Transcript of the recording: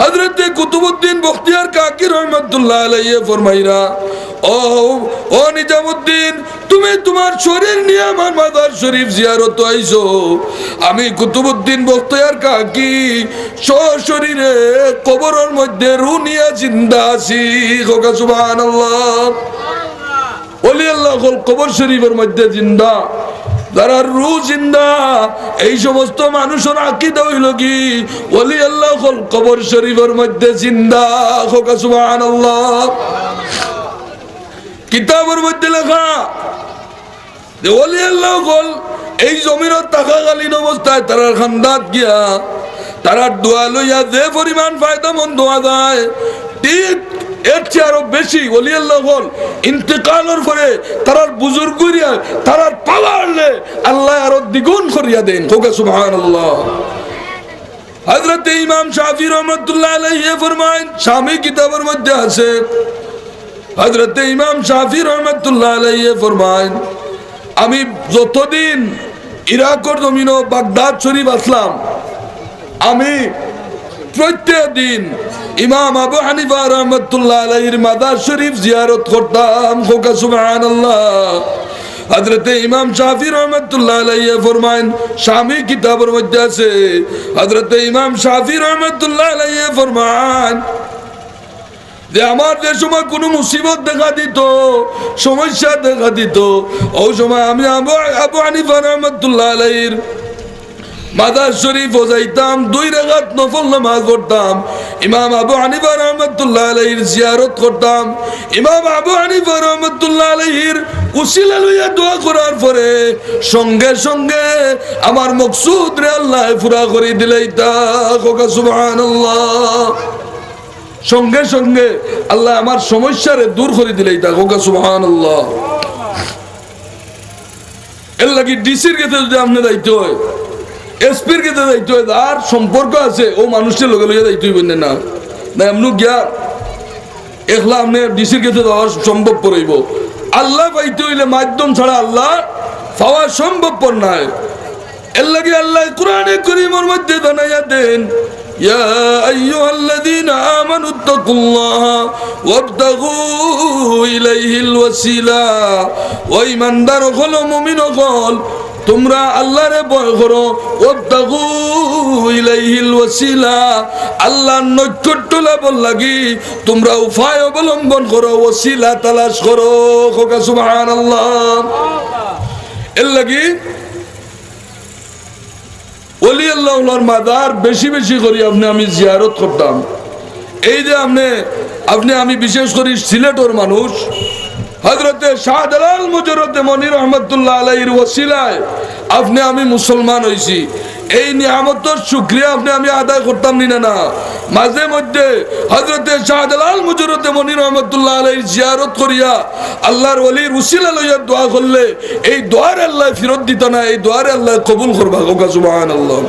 হজরতে কুতুবুদ্দিন বখতিয়ার কাকি রহমতুল্লাহ আলাইয়ে ফরমাইরা ও ও নিজামুদ্দিন তুমি তোমার শরীর নিয়ে আমার মাদার শরীফ জিয়ারত আইছো। আমি কুতুবুদ্দিন বখতিয়ার কাকি সশরীরে কবরের মধ্যে রু নিয়ে জিন্দা আছি। খোকা সুবহানাল্লাহ। ওলি আল্লাহ কবর শরীফের মধ্যে জিন্দা। যারা রু জিন্দা, এই সমস্ত মানুষের আকিদা হইল কি? ওলি আল্লাহ কবর শরীফের মধ্যে জিন্দা খোকা সুবহানাল্লাহ। কিতাবের মধ্যে লেখা যে ওলি আল্লাহ এই থাকাকালীন অবস্থায় তারার খান্দাত গিয়া, তারা দোয়া লইয়া যে পরিমাণ ফায়দা মন দোয়া যায়, ঠিক এর চেয়ে আরও বেশি হল ইন্তেকালের পরে তারার বুজুর্গ তারার আল্লাহ আরও দ্বিগুণ করিয়া দেন। হোকা, সুবহানাল্লাহ। হযরত ইমাম শাফি রহমাতুল্লাহ আলাইহি ফরমায়েন স্বামী কিতাবের মধ্যে আছে। হযরত ইমাম শাফি রহমাতুল্লাহ আলাইহি ফরমায়েন, আমি যতদিন ইরাকর জমিন বাগদাদ শরীফ আসলাম, আমি প্রত্যেক দিন ইমাম আবু হানিফা রহমতুল্লাহ আলাইহির মাদার শরীফ জিয়ারত করতাম। খোকা সুবহানাল্লাহ। হজরতে ইমাম শাফি রহমতুল্লাহ আলাইহি ফরমায়েন স্বামী কিতাবের মধ্যে আছে। হজরতে ইমাম শাফি রহমতুল্লাহ আলাইহি ফরমান যে আমার যে সময় কোনো মুসিবত দেখা দিত, সমস্যা দেখা দিত ওই সময় আমি আবু আবু হানিফা রহমতুল্লাহ আলাইহির মাদার শরীফ যাইতাম, দুই রেখাত নফল নামাজ পড়তাম ইমাম আবু হানিফা রহমতুল্লাহ আলাইহির জিয়ারত করতাম। ইমাম আবু হানিফা রহমতুল্লাহ আলাইহির উসিলা লইয়া দোয়া করার পরে সঙ্গে সঙ্গে আমার মকসুদ রে আল্লাহ পুরা করে দিলাই তা। সুবহানাল্লাহ। সঙ্গে সঙ্গে আল্লাহ আমার সমস্যারে দূর করে দিলে তা। খোকা সুবহানাল্লাহ। এর লাগি ডিসির কাছে যদি আপনি দায়িত্ব হয় এসপির কাছে দায়িত্ব হয় আর সম্পর্ক আছে ও মানুষের লগে লগে দায়িত্ব হইবেন না না না এমন গিয়া একলা আপনি ডিসির কাছে দেওয়া সম্ভব পড়ইব আল্লাহ পাইতে হইলে মাধ্যম ছাড়া আল্লাহ পাওয়া সম্ভবপর নয় এর লাগে আল্লাহ কোরআনে করিমর মধ্যে জানাইয়া দেন يا أيها الذين آمنوا اتقوا الله وابتغوا إليه الوسيلة وإيمان دار خل مؤمن خل তোমরা আল্লাহরে ভয় করো, ওয়াবতাগু ইলাইহিল ওয়াসিলা। নৈকট্য লাভর লাগি, তোমরা উপায় অবলম্বন করো ওসিলা তালাশ করো, খোকা সুবহানাল্লাহ। এর লাগি ওলি আল্লাহর মাদার বেশি বেশি করি আপনি আমি জিয়ারত করতাম। এই যে আপনি আপনি আমি বিশেষ করি সিলেটর মানুষ হজরতে শাহজালাল মুজরতে মনির রহমতুল্লাহ আলাইহির ওসিলায় আপনি আমি মুসলমান হইছি। এই নিয়ামতর শুক্রিয়া আপনি আমি আদায় করতাম নি না। মাঝে মধ্যে হজরতে শাহজালাল মুজরতে মনির রহমতুল্লাহ আলাইহির জিয়ারত করিয়া আল্লাহর ওলির উসিলা লইয়া দোয়া করলে, এই দোয়ার আল্লাহ ফিরত দিত না, এই দোয়ার আল্লাহ কবুল করবা সুবহানাল্লাহ।